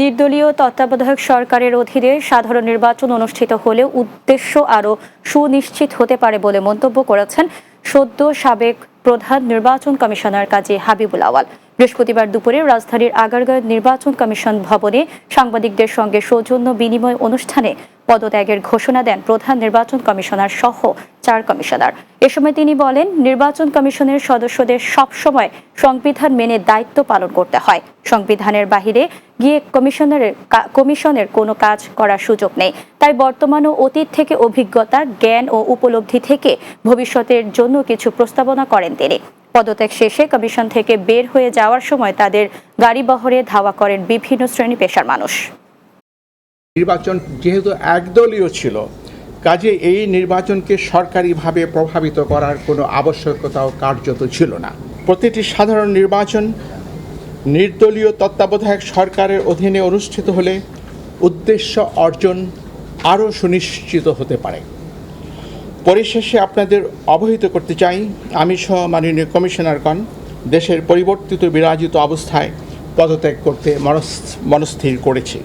নির্দলীয় তত্ত্বাবধায়ক সরকারের অধীনে সাধারণ নির্বাচন অনুষ্ঠিত হলে উদ্দেশ্য আরও সুনিশ্চিত হতে পারে বলে মন্তব্য করেছেন সদ্য সাবেক প্রধান নির্বাচন কমিশনার কাজী হাবিবুল আওয়াল। বৃহস্পতিবার দুপুরে রাজধানীর আগারগাঁও নির্বাচন কমিশন ভবনে সাংবাদিকদের সঙ্গে সৌজন্য বিনিময় অনুষ্ঠানে পদত্যাগের ঘোষণা দেন প্রধান নির্বাচন কমিশনার সহ চার কমিশনার। এ সময় তিনি বলেন, নির্বাচন কমিশনের সদস্যদের সবসময় সংবিধান মেনে দায়িত্ব পালন করতে হয়। সংবিধানের বাহিরে গিয়ে কমিশনারের কমিশনের কোনো কাজ করার সুযোগ নেই। তাই বর্তমান ও অতীত থেকে অভিজ্ঞতা জ্ঞান ও উপলব্ধি থেকে ভবিষ্যতের জন্য কিছু প্রস্তাবনা করেন তিনি। পদত্যাগ শেষে কমিশন থেকে বের হয়ে যাওয়ার সময় তাদের গাড়িবহরে ধাওয়া করেন বিভিন্ন শ্রেণি পেশার মানুষ। নির্বাচন যেহেতু একদলীয় ছিল, কাজে এই নির্বাচনকে সরকারিভাবে প্রভাবিত করার কোনো আবশ্যকতাও কার্যত ছিল না। প্রতিটি সাধারণ নির্বাচন নির্দলীয় তত্ত্বাবধায়ক সরকারের অধীনে অনুষ্ঠিত হলে উদ্দেশ্য অর্জন আরও সুনিশ্চিত হতে পারে। পরিশেষে আপনাদের অবহিত করতে চাই, আমি সহ মাননীয় কমিশনারগণ দেশের পরিবর্তিত বিরাজিত অবস্থায় পদত্যাগ করতে মনস্থ- মনস্থির করেছি।